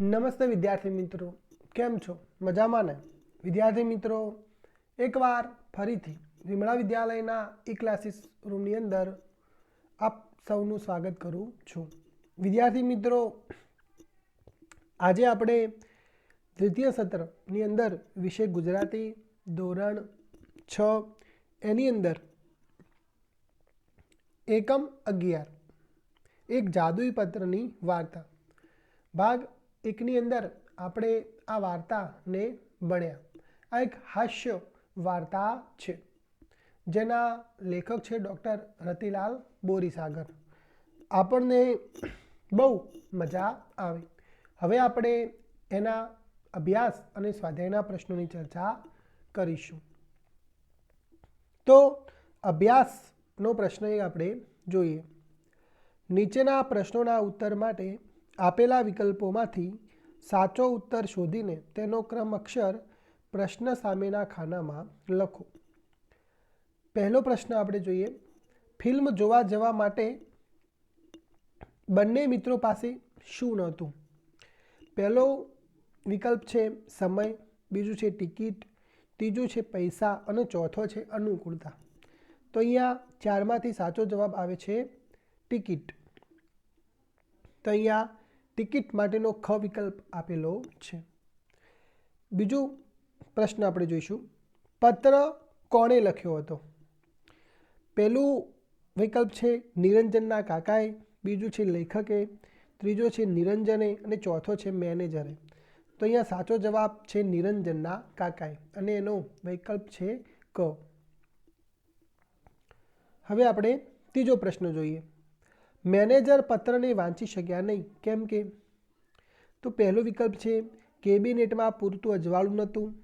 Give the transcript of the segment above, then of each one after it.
નમસ્તે વિદ્યાર્થી મિત્રો, કેમ છો? મજામાં ને? વિદ્યાર્થી મિત્રો, એકવાર ફરીથી વિમળા વિદ્યાલયના ઈ ક્લાસીસ રૂમની અંદર આપ સૌનું સ્વાગત કરું છું. વિદ્યાર્થી મિત્રો, આજે આપણે દ્વિતીય સત્રની અંદર વિષય ગુજરાતી ધોરણ છ એની અંદર એકમ અગિયાર, એક જાદુઈ પત્રની વાર્તા. ભાગ એકની અંદર આપણે આ વાર્તાને ભણ્યા. આ એક હાસ્ય વાર્તા છે, જેના લેખક છે ડૉક્ટર રતિલાલ બોરીસાગર. આપણને બહુ મજા આવી. હવે આપણે એના અભ્યાસ અને સ્વાધ્યાયના પ્રશ્નોની ચર્ચા કરીશું. તો અભ્યાસનો પ્રશ્ન એ આપણે જોઈએ. નીચેના પ્રશ્નોના ઉત્તર માટે આપેલા વિકલ્પોમાંથી સાચો ઉત્તર શોધીને તેનો ક્રમ અક્ષર પ્રશ્ન સામેના ખાનામાં લખો. પહેલો પ્રશ્ન આપણે જોઈએ. ફિલ્મ જોવા જવા માટે બંને મિત્રો પાસે શું નહોતું? પહેલો વિકલ્પ છે સમય, બીજું છે ટિકિટ, ત્રીજું છે પૈસા અને ચોથો છે અનુકૂળતા. તો અહીંયા ચારમાંથી સાચો જવાબ આવે છે ટિકિટ. તો અહીંયા ટિકિટ માટેનો ખ વિકલ્પ આપેલો છે. બીજું પ્રશ્ન આપણે જોઈશું. પત્ર કોણે લખ્યો હતો? પહેલું વિકલ્પ છે નિરંજનના કાકાએ, બીજું છે લેખકે, ત્રીજો છે નિરંજને અને ચોથો છે મેનેજરે. તો અહીંયા સાચો જવાબ છે નિરંજનના કાકાએ અને એનો વિકલ્પ છે ક. હવે આપણે ત્રીજો પ્રશ્ન જોઈએ. મેનેજર પત્રને વાંચી શક્યા નહીં. કેમ કે? તો પહેલો વિકલ્પ છે, કેબિનેટમાં પૂરતું અજવાળું નહોતું.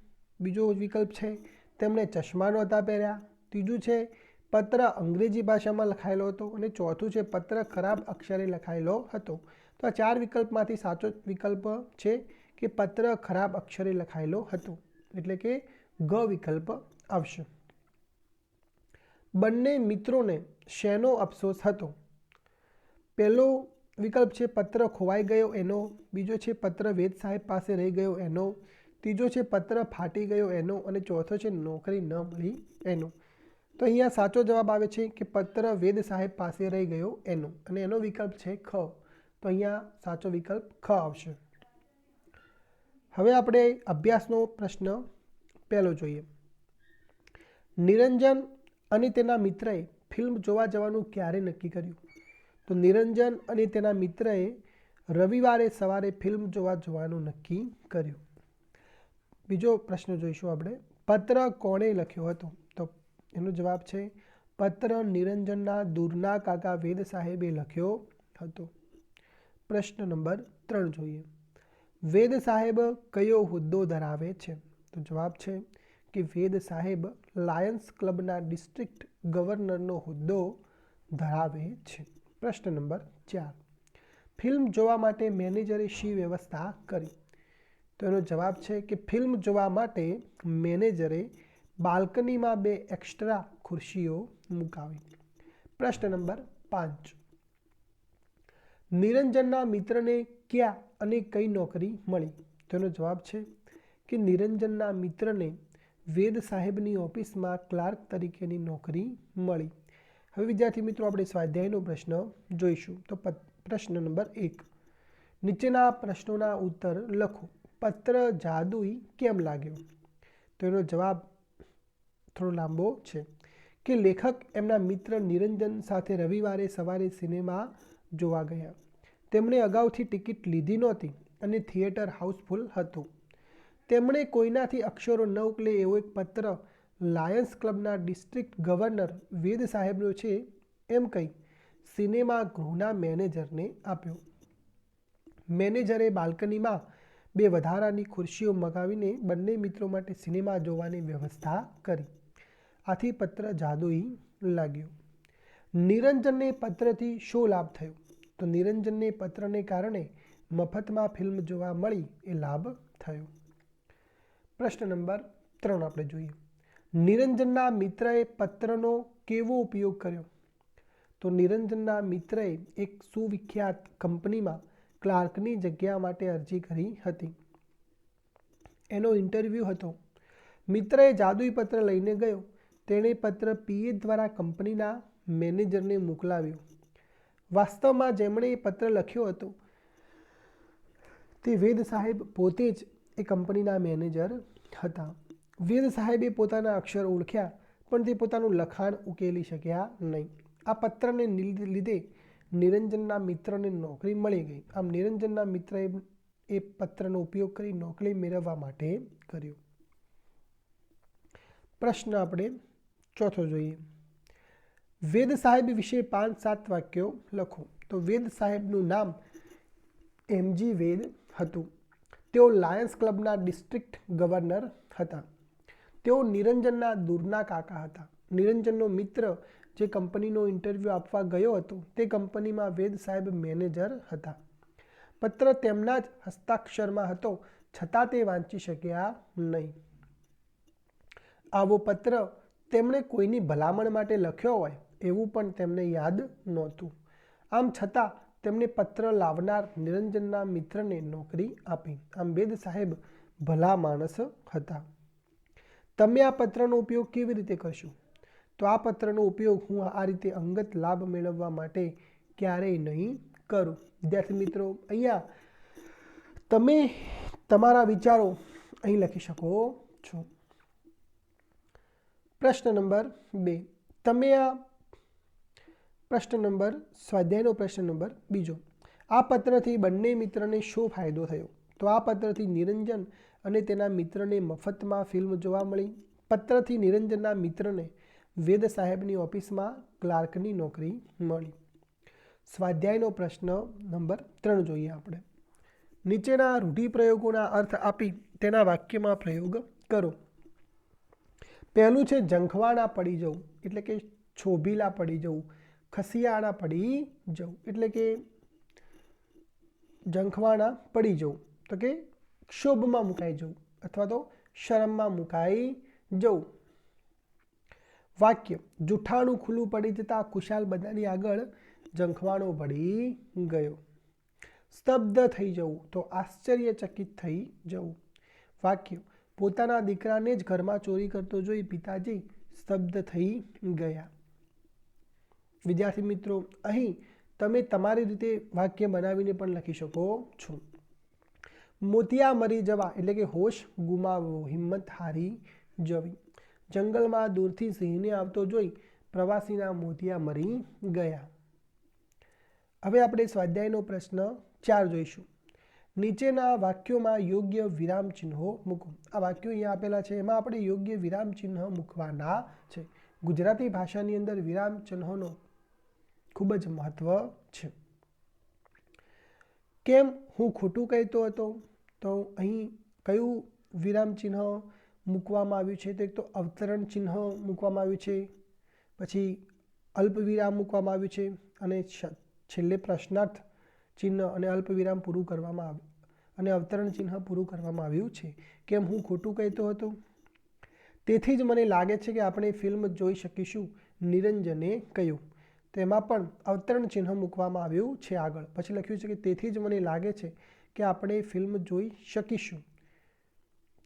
બીજો વિકલ્પ છે, તેમણે ચશ્મા નહોતા પહેર્યા. ત્રીજું છે, પત્ર અંગ્રેજી ભાષામાં લખાયેલો હતો. અને ચોથું છે, પત્ર ખરાબ અક્ષરે લખાયેલો હતો. તો આ ચાર વિકલ્પમાંથી સાચો વિકલ્પ છે કે પત્ર ખરાબ અક્ષરે લખાયેલો હતો. એટલે કે ગ વિકલ્પ આવશે. બંને મિત્રોને શેનો અફસોસ હતો? પહેલો વિકલ્પ છે પત્ર ખોવાઈ ગયો એનો, બીજો છે પત્ર વેદ સાહેબ પાસે રહી ગયો એનો, ત્રીજો છે પત્ર ફાટી ગયો એનો અને ચોથો છે નોકરી ન મળી એનો. તો અહીંયા સાચો જવાબ આવે છે કે પત્ર વેદ સાહેબ પાસે રહી ગયો એનો અને એનો વિકલ્પ છે ખ. તો અહીંયા સાચો વિકલ્પ ખ આવશે. હવે આપણે અભ્યાસનો પ્રશ્ન પહેલો જોઈએ. નિરંજન અને તેના મિત્રએ ફિલ્મ જોવા જવાનું ક્યારે નક્કી કર્યું? તો નિરંજન અને તેના મિત્રએ રવિવારે સવારે ફિલ્મ જોવા જવાનું નક્કી કર્યું. બીજો પ્રશ્ન જોઈશું આપણે. પત્ર કોણે લખ્યો હતો? તો એનો જવાબ છે, પત્ર નિરંજનના દૂરના કાકા વેદ સાહેબે લખ્યો હતો. પ્રશ્ન નંબર ત્રણ જોઈએ. વેદ સાહેબ કયો હોદ્દો ધરાવે છે? તો જવાબ છે કે વેદ સાહેબ લાયન્સ ક્લબના ડિસ્ટ્રિક્ટ ગવર્નરનો હોદ્દો ધરાવે છે. પ્રશ્ન નંબર ચાર. ફિલ્મ જોવા માટે મેનેજરે શી વ્યવસ્થા કરી? તો એનો જવાબ છે કે ફિલ્મ જોવા માટે મેનેજરે બાલ્કનીમાં બે એક્સ્ટ્રા ખુરશીઓ મુકાવી. પ્રશ્ન નંબર પાંચ. નિરંજનના મિત્રને ક્યાં અને કઈ નોકરી મળી? તેનો જવાબ છે કે નિરંજનના મિત્રને વેદ સાહેબની ઓફિસમાં ક્લાર્ક તરીકેની નોકરી મળી. હવે વિદ્યાર્થી મિત્રો, આપણે સ્વાધ્યાયનો પ્રશ્ન જોઈશું. તો પ્રશ્ન નંબર એક. નીચેના પ્રશ્નોના ઉત્તર લખો. પત્ર જાદુઈ કેમ લાગ્યો? તો એનો જવાબ થોડો લાંબો છે. કે લેખક એમના મિત્ર નિરંજન સાથે રવિવારે સવારે સિનેમા જોવા ગયા. તેમણે અગાઉથી ટિકિટ લીધી નહોતી અને થિયેટર હાઉસફુલ હતું. તેમણે કોઈનાથી અક્ષરો ન ઉકલે એવો એક પત્ર લાયન્સ ક્લબના ડિસ્ટ્રિક્ટ ગવર્નર વેદ સાહેબનો છે એમ કહી સિનેમા ગૃહના મેનેજરને આપ્યો. મેનેજરે બાલ્કનીમાં બે વધારાની ખુરશીઓ મગાવીને બંને મિત્રો માટે સિનેમા જોવાની વ્યવસ્થા કરી. આથી પત્ર જાદુઈ લાગ્યો. નિરંજનને પત્રથી શો લાભ થયો. તો નિરંજનને પત્રને કારણે મફતમાં ફિલ્મ જોવા મળી એ લાભ થયો. પ્રશ્ન નંબર ત્રણ આપણે જોઈએ. નિરંજનના મિત્રએ પત્રનો કેવો ઉપયોગ કર્યો? તો નિરંજનના મિત્રએ એક સુવિખ્યાત કંપનીમાં ક્લાર્કની જગ્યા માટે અરજી કરી હતી. એનો ઇન્ટરવ્યૂ હતો. મિત્રએ જાદુઈ પત્ર લઈને ગયો. તેણે પત્ર પીએ દ્વારા કંપનીના મેનેજરને મોકલાવ્યો. વાસ્તવમાં જેમણે એ પત્ર લખ્યો હતો, તે વેદ સાહેબ પોતે જ એ કંપનીના મેનેજર હતા. વેદ સાહેબે પોતાના અક્ષર ઓળખ્યા, પણ તે પોતાનું લખાણ ઉકેલી શક્યા નહીં. આ પત્રને લીધે નિરંજનના મિત્રને નોકરી મળી ગઈ. આમ નિરંજનના મિત્રએ એ પત્રનો ઉપયોગ કરી નોકરી મેળવવા માટે કર્યો. પ્રશ્ન આપણે ચોથો જોઈએ. વેદ સાહેબ વિશે પાંચ, સાત વાક્યો લખો. તો વેદ સાહેબનું નામ એમજી વેદ હતું. તેઓ લાયન્સ ક્લબના ડિસ્ટ્રિક્ટ ગવર્નર હતા. તેઓ નિરંજનના દૂરના કાકા હતા. નિરંજનનો મિત્ર જે કંપનીનો ઇન્ટરવ્યૂ આપવા ગયો હતો તે કંપનીમાં વેદ સાહેબ મેનેજર હતા. પત્ર તેમના જ હસ્તાક્ષરમાં હતો, છતાં તે વાંચી શક્યા નહીં. આવો પત્ર તેમણે કોઈની ભલામણ માટે લખ્યો હોય એવું પણ તેમને યાદ નહોતું. આમ છતાં તેમણે પત્ર લાવનાર નિરંજનના મિત્રને નોકરી આપી. આમ વેદ સાહેબ ભલા માણસ હતા. તમે આ પત્રનો ઉપયોગ કેવી રીતે કરશો? તો આ પત્રનો ઉપયોગ હું આ રીતે અંગત લાભ મેળવવા માટે ક્યારેય નહીં કરું. વિદ્યાર્થી મિત્રો, અહીંયા તમે તમારા વિચારો અહીં લખી શકો છો. પ્રશ્ન નંબર બે. તમે આ પ્રશ્ન નંબર, સ્વાધ્યાયનો પ્રશ્ન નંબર બીજો. આ પત્રથી બંને મિત્રને શું ફાયદો થયો? તો આ પત્રથી નિરંજન અને તેના મિત્રને મફતમાં ફિલ્મ જોવા મળી. પત્રથી નિરંજનના મિત્રને વેદ સાહેબની ઓફિસમાં ક્લાર્કની નોકરી મળી. સ્વાધ્યાયનો પ્રશ્ન નંબર ત્રણ જોઈએ આપણે. નીચેના રૂઢિપ્રયોગોના અર્થ આપી તેના વાક્યમાં પ્રયોગ કરો. પહેલું છે ઝંખવાણા પડી જવું એટલે કે છોભીલા પડી જવું ખસિયાણા પડી જવું એટલે કે ઝંખવાણા પડી જવું તો કે ક્ષોભમાં મુકાઈ જવું અથવા તો શરમમાં મુકાઈ જવું. વાક્ય જૂઠાણું ખુલ્લું પડી જતાં કુશાલ બધાની આગળ ઝંખવાણો પડી ગયો. સ્તબ્ધ થઈ જવું તો આશ્ચર્યચકિત થઈ જવું. વાક્ય, પોતાના દીકરાને જ ઘરમાં ચોરી કરતો જોઈ પિતાજી સ્તબ્ધ થઈ ગયા. વિદ્યાર્થી મિત્રો, અહીં તમે તમારી રીતે વાક્ય બનાવીને પણ લખી શકો છો. મોતિયા મરી જવા એટલે કે હોશ ગુમાવવો, હિંમત હારી જવી. જંગલમાં દૂરથી સિંહને આવતો જોઈ પ્રવાસીના મોતિયા મરી ગયા. હવે આપણે સ્વાધ્યાયનો પ્રશ્ન ચાર જોઈશું. નીચેના વાક્યોમાં યોગ્ય વિરામ ચિહ્નો મૂકો. આ વાક્યો અહીંયા આપેલા છે. એમાં આપણે યોગ્ય વિરામ ચિહ્ન મૂકવાના છે. ગુજરાતી ભાષાની અંદર વિરામ ચિહ્નોનો ખૂબ જ મહત્વ છે કેમ હું ખોટું કહેતો હતો? તો અહીં કયું વિરામ ચિહ્ન મૂકવામાં આવ્યું છે? તો એક તો અવતરણ ચિહ્ન મૂકવામાં આવ્યું છે, પછી અલ્પ વિરામ મૂકવામાં આવ્યું છે અને છેલ્લે પ્રશ્નાર્થ ચિહ્ન અને અલ્પ વિરામ પૂરું કરવામાં આવ્યું અને અવતરણ ચિહ્ન પૂરું કરવામાં આવ્યું છે. કેમ હું ખોટું કહેતો હતો? તેથી જ મને લાગે છે કે આપણે ફિલ્મ જોઈ શકીશું. નિરંજને કહ્યું તેમાં પણ અવતરણ ચિહ્ન મૂકવામાં આવ્યું છે આગળ. પછી લખ્યું છે કે તેથી જ મને લાગે છે કે આપણે ફિલ્મ જોઈ શકીશું.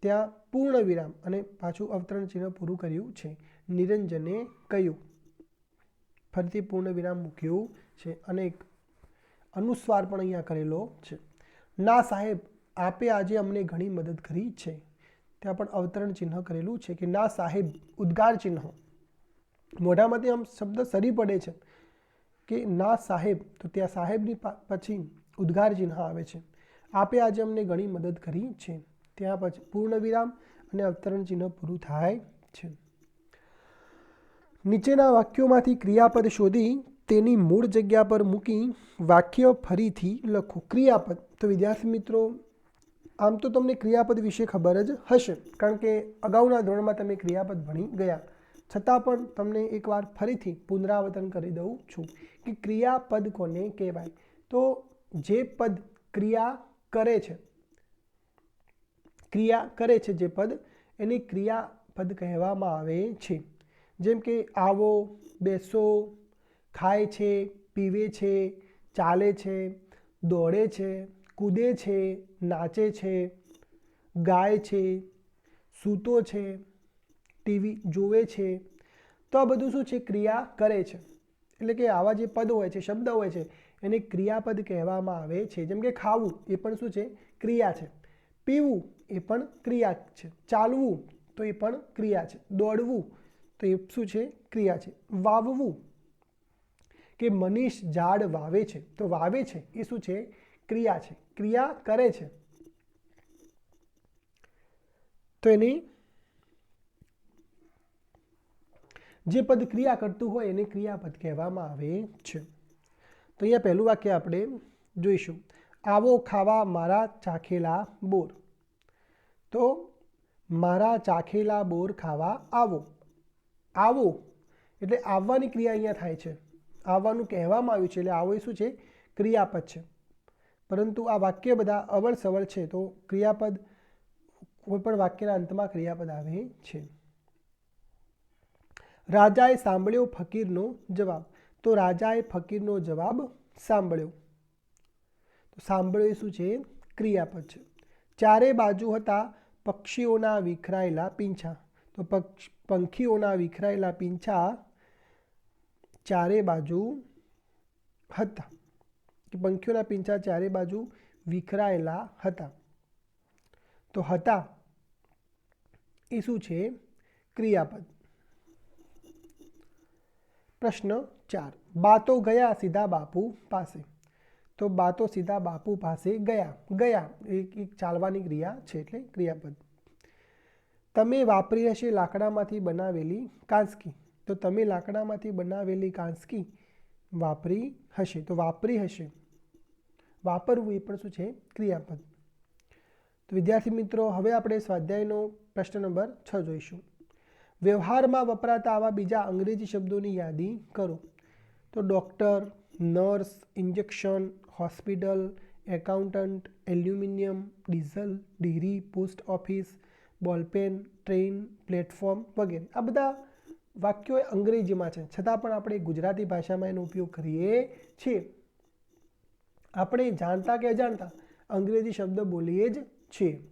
ત્યાં પૂર્ણ વિરામ અને પાછું અવતરણ ચિહ્ન પૂરું કર્યું છે. નિરંજને કહ્યું, ફરીથી પૂર્ણ વિરામ મૂક્યું છે અને એક અનુસ્વાર પણ અહીંયા કરેલો છે. ના સાહેબ, આપે આજે અમને ઘણી મદદ કરી છે. ત્યાં પણ અવતરણ ચિહ્ન કરેલું છે કે, ના સાહેબ, ઉદ્ગાર ચિહ્ન. મોઢામાંથી આમ શબ્દ સરી પડે છે. કે ના સાહેબ, તો ત્યાં સાહેબની પછી ઉદ્ગાર ચિહ્ન આવે છે. આપે આજે અમને ઘણી મદદ કરી છે. ત્યાં પછી, પૂર્ણ વિરામ અને અવતરણ ચિહ્ન પૂરું થાય છે. નીચેના વાક્યોમાંથી ક્રિયાપદ શોધી તેની મૂળ જગ્યા પર મૂકી વાક્ય ફરીથી લખો. ક્રિયાપદ. તો વિદ્યાર્થી મિત્રો, આમ તો તમને ક્રિયાપદ વિશે ખબર જ હશે, કારણ કે અગાઉના ધોરણમાં તમે ક્રિયાપદ ભણી ગયા. છતાં પણ તમને એકવાર ફરીથી પુનરાવર્તન કરી દઉં છું કે ક્રિયાપદ કોને કહેવાય. તો જે પદ ક્રિયા કરે છે, ક્રિયા કરે છે જે પદ, એને ક્રિયાપદ કહેવામાં આવે છે. જેમ કે આવો, બેસો, ખાય છે, પીવે છે, ચાલે છે, દોડે છે, કૂદે છે, નાચે છે, ગાય છે, સૂતો છે ટીવી જુએ છે. તો આ બધું શું છે? ક્રિયા કરે છે. એટલે કે આવા જે પદ હોય છે, શબ્દ હોય છે, એને ક્રિયાપદ કહેવામાં આવે છે. જેમ કે ખાવું એ પણ શું છે? ક્રિયા છે. પીવું એ પણ ક્રિયા છે. ચાલવું તો એ પણ ક્રિયા છે. દોડવું તો એ શું છે? ક્રિયા છે. વાવવું કે મનીષ ઝાડ વાવે છે. તો વાવે છે એ શું છે? ક્રિયા છે. ક્રિયા કરે છે. તો એની જે પદ ક્રિયા કરતું હોય એને ક્રિયાપદ કહેવામાં આવે છે. તો અહીંયા પહેલું વાક્ય આપણે જોઈશું. આવો ખાવા મારા ચાખેલા બોર. તો મારા ચાખેલા બોર ખાવા આવો. આવો એટલે આવવાની ક્રિયા અહીંયા થાય છે. આવવાનું કહેવામાં આવ્યું છે એટલે આવો એ શું છે? ક્રિયાપદ છે. પરંતુ આ વાક્ય બધા અવળ સવળ છે તો ક્રિયાપદ કોઈ પણ વાક્યના અંતમાં ક્રિયાપદ આવે છે. રાજાએ સાંભળ્યો ફકીરનો જવાબ. તો રાજાએ ફકીરનો જવાબ સાંભળ્યો. તો સાંભળ્યો શું છે? ક્રિયાપદ છે. ચારે બાજુ હતા પક્ષીઓના વિખરાયેલા પીંછા. તો પંખીઓના વિખરાયેલા પીંછા ચારે બાજુ હતા. કે પંખીઓના પીંછા ચારે બાજુ વિખરાયેલા હતા. તો હતા એ શું છે? ક્રિયાપદ. પ્રશ્ન ચાર. બાતો ગયા સીધા બાપુ પાસે. તો બાતો સીધા બાપુ પાસે ગયા. ગયા. એક એક ચાલવાની ક્રિયા છે એટલે ક્રિયાપદ. તમે વાપરી હશે લાકડામાંથી બનાવેલી કાંસકી. તો તમે લાકડામાંથી બનાવેલી કાંસકી વાપરી હશે. તો વાપરી હશે. વાપરવું એ પણ શું છે? ક્રિયાપદ. તો વિદ્યાર્થી મિત્રો, હવે આપણે સ્વાધ્યાયનો પ્રશ્ન નંબર છ જોઈશું. વ્યવહારમાં વપરાતા આવા બીજા અંગ્રેજી શબ્દોની યાદી કરો. તો doctor, nurse, injection, hospital, accountant, aluminium, diesel dairy post office, ballpen, train, platform વગેરે. આ બધા વાક્યો અંગ્રેજીમાં છે. છતાં પણ આપણે ગુજરાતી ભાષામાં એનો ઉપયોગ કરીએ છીએ. આપણે જાણતા કે અજાણતા અંગ્રેજી શબ્દ બોલીએ જ છીએ.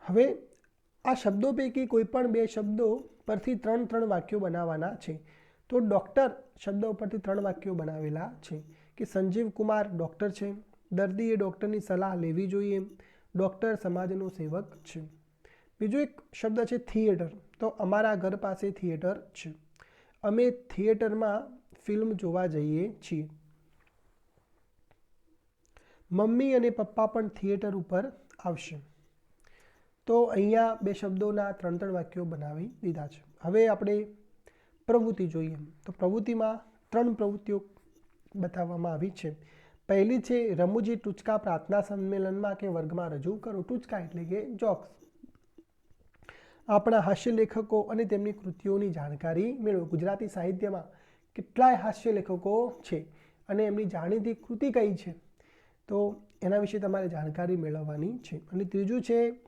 હવે આ શબ્દો પૈકી કોઈ પણ બે શબ્દો પરથી ત્રણ ત્રણ વાક્યો બનાવવાના છે. તો ડૉક્ટર શબ્દો ઉપરથી ત્રણ વાક્યો બનાવેલા છે કે સંજીવ કુમાર ડૉક્ટર છે. દર્દીએ ડૉક્ટરની સલાહ લેવી જોઈએ. ડૉક્ટર સમાજનો સેવક છે. બીજો એક શબ્દ છે થિયેટર. તો અમારા ઘર પાસે થિયેટર છે. અમે થિયેટરમાં ફિલ્મ જોવા જઈએ છીએ. મમ્મી અને પપ્પા પણ થિયેટર ઉપર આવશે. તો અહીંયા બે શબ્દોના ત્રણ ત્રણ વાક્યો બનાવી દીધા છે. હવે આપણે પ્રવૃત્તિ જોઈએ. તો પ્રવૃત્તિમાં ત્રણ પ્રવૃત્તિઓ બતાવવામાં આવી છે. પહેલી છે, રમૂજી ટૂચકા પ્રાર્થના સંમેલનમાં કે વર્ગમાં રજૂ કરો. ટૂચકા એટલે કે જોક્સ. આપણા હાસ્ય લેખકો અને તેમની કૃતિઓની જાણકારી મેળવો. ગુજરાતી સાહિત્યમાં કેટલાય હાસ્ય લેખકો છે અને એમની જાણીતી કૃતિ કઈ છે? તો એના વિશે તમારે જાણકારી મેળવવાની છે. અને ત્રીજું છે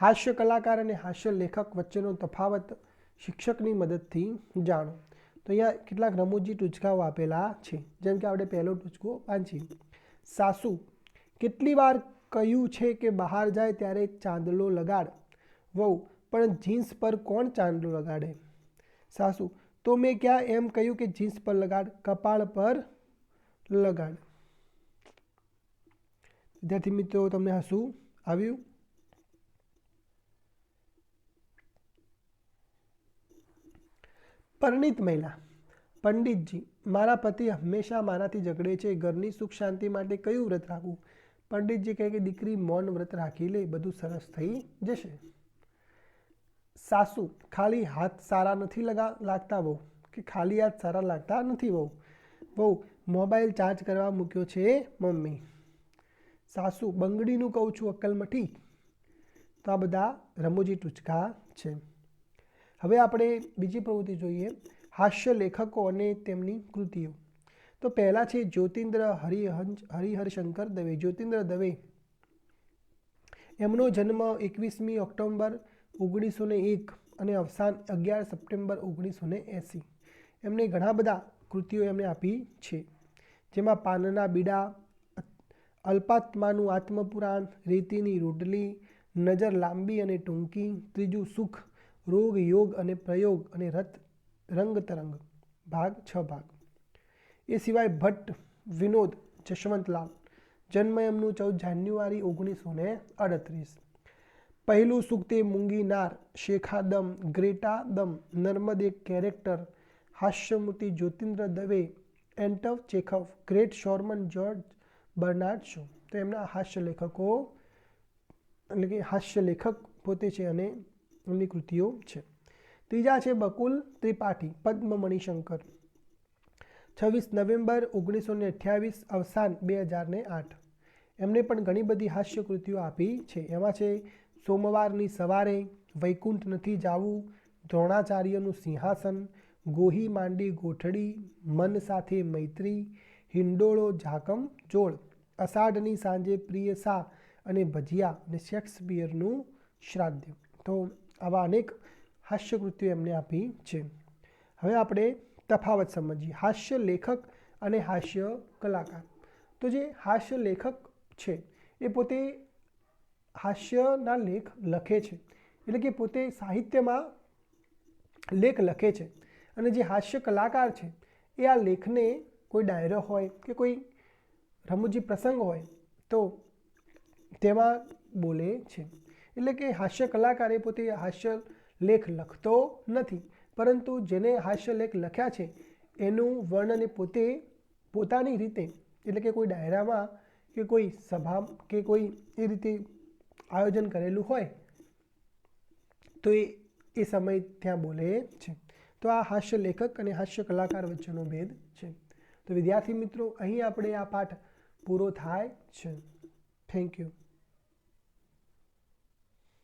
હાસ્ય કલાકાર અને હાસ્ય લેખક વચ્ચેનો તફાવત શિક્ષકની મદદથી જાણો. તો અહીંયા કેટલાક રમૂજી ટૂચકાઓ આપેલા છે. જેમ કે આપણે પહેલો ટૂચકો વાંચીએ. સાસુ, કેટલી વાર કહ્યું છે કે બહાર જાય ત્યારે ચાંદલો લગાડ. વહુ, પણ જીન્સ પર કોણ ચાંદલો લગાડે? સાસુ, તો મેં ક્યાં એમ કહ્યું કે જીન્સ પર લગાડ, કપાળ પર લગાડ. વિદ્યાર્થી મિત્રો, તમને હસવું આવ્યું? પરિણીત મહિલા, પંડિતજી, મારા પતિ હંમેશા મારાથી ઝઘડે છે, ઘરની સુખ શાંતિ માટે કયું વ્રત રાખવું? પંડિતજી કહે કે દીકરી મૌન વ્રત રાખી લે, બધું સરસ થઈ જશે. સાસુ, ખાલી હાથ સારા નથી લગા લાગતા બહુ કે ખાલી હાથ સારા લાગતા નથી બહુ બહુ મોબાઈલ ચાર્જ કરવા મૂક્યો છે, મમ્મી. સાસુ, બંગડીનું કહું છું, અક્કલમઠી. તો આ બધા રમૂજી ટૂચકા છે. હવે આપણે બીજી પ્રવૃત્તિ જોઈએ, હાસ્ય લેખકો અને તેમની કૃતિઓ. તો પહેલાં છે જ્યોતિન્દ્ર હરિહંચ, હરિહરશંકર દવે. જ્યોતિન્દ્ર દવે એમનો જન્મ એકવીસમી ઓક્ટોબર ઓગણીસો ને એક અને અવસાન અગિયાર સપ્ટેમ્બર ઓગણીસો ને એંસી એમને ઘણા બધા કૃતિઓ એમણે આપી છે. જેમાં પાનના બીડા અલ્પાત્માનું આત્મપુરાણ, રીતિની રોટલી, નજર લાંબી અને ટૂંકી, ત્રીજું સુખ રોગ, યોગ અને પ્રયોગ અને રથ રંગ તરંગ, ભાગ છ ભાગ. એ સિવાય ભટ્ટ, વિનોદ, જશવંતલાલ જન્મ એમનું ચૌદ જાન્યુઆરી ઓગણીસો ને અડત્રીસ. પહેલું સુક્તે મૂંગી નાર શેખાદમ ગ્રેટા દમ નર્મદે character, હાસ્યમૂર્તિ Jyotindra Dave Anton Chekhov, great showman George Bernard Shaw. તો એમના હાસ્ય લેખકો એટલે કે હાસ્ય લેખક પોતે છે અને એમની કૃતિઓ છે. ત્રીજા છે બકુલ ત્રિપાઠી પદ્મ મણિશંકર છવ્વીસ નવેમ્બર ઓગણીસો ને અઠ્યાવીસ, અવસાન બે હજાર ને આઠ. એમને પણ ઘણી બધી હાસ્ય કૃતિઓ આપી છે. એમાં છે, સોમવારની સવારે વૈકુંઠ નથી જાવું, દ્રોણાચાર્યનું સિંહાસન, ગોહી માંડી ગોઠડી, મન સાથે મૈત્રી, હિંડોળો ઝાકમ જોડ અષાઢની સાંજે પ્રિય સા અને ભજીયા અને શેક્સપિયરનું શ્રાદ્ધ. તો આવા અનેક હાસ્યકૃતિઓ એમને આપી છે. હવે આપણે તફાવત સમજીએ. હાસ્ય લેખક અને હાસ્ય કલાકાર. તો જે હાસ્ય લેખક છે, એ પોતે હાસ્યના લેખ લખે છે. એટલે કે પોતે સાહિત્યમાં લેખ લખે છે. અને જે હાસ્ય કલાકાર છે, એ આ લેખને કોઈ ડાયરો હોય કે કોઈ રમૂજી પ્રસંગ હોય, તો તેમાં બોલે છે. એટલે કે હાસ્ય કલાકાર એ પોતે હાસ્ય લેખ લખતો નથી. પરંતુ જેને હાસ્ય લેખ લખ્યા છે, એનું વર્ણન એ પોતે પોતાની રીતે, એટલે કે કોઈ ડાયરામાં કે કોઈ સભા કે કોઈ એ રીતે આયોજન કરેલું હોય, તો એ એ સમય ત્યાં બોલે છે. તો આ હાસ્ય લેખક અને હાસ્ય કલાકાર વચ્ચેનો ભેદ છે. તો વિદ્યાર્થી મિત્રો, અહીં આપણે આ પાઠ પૂરો થાય છે. Thank you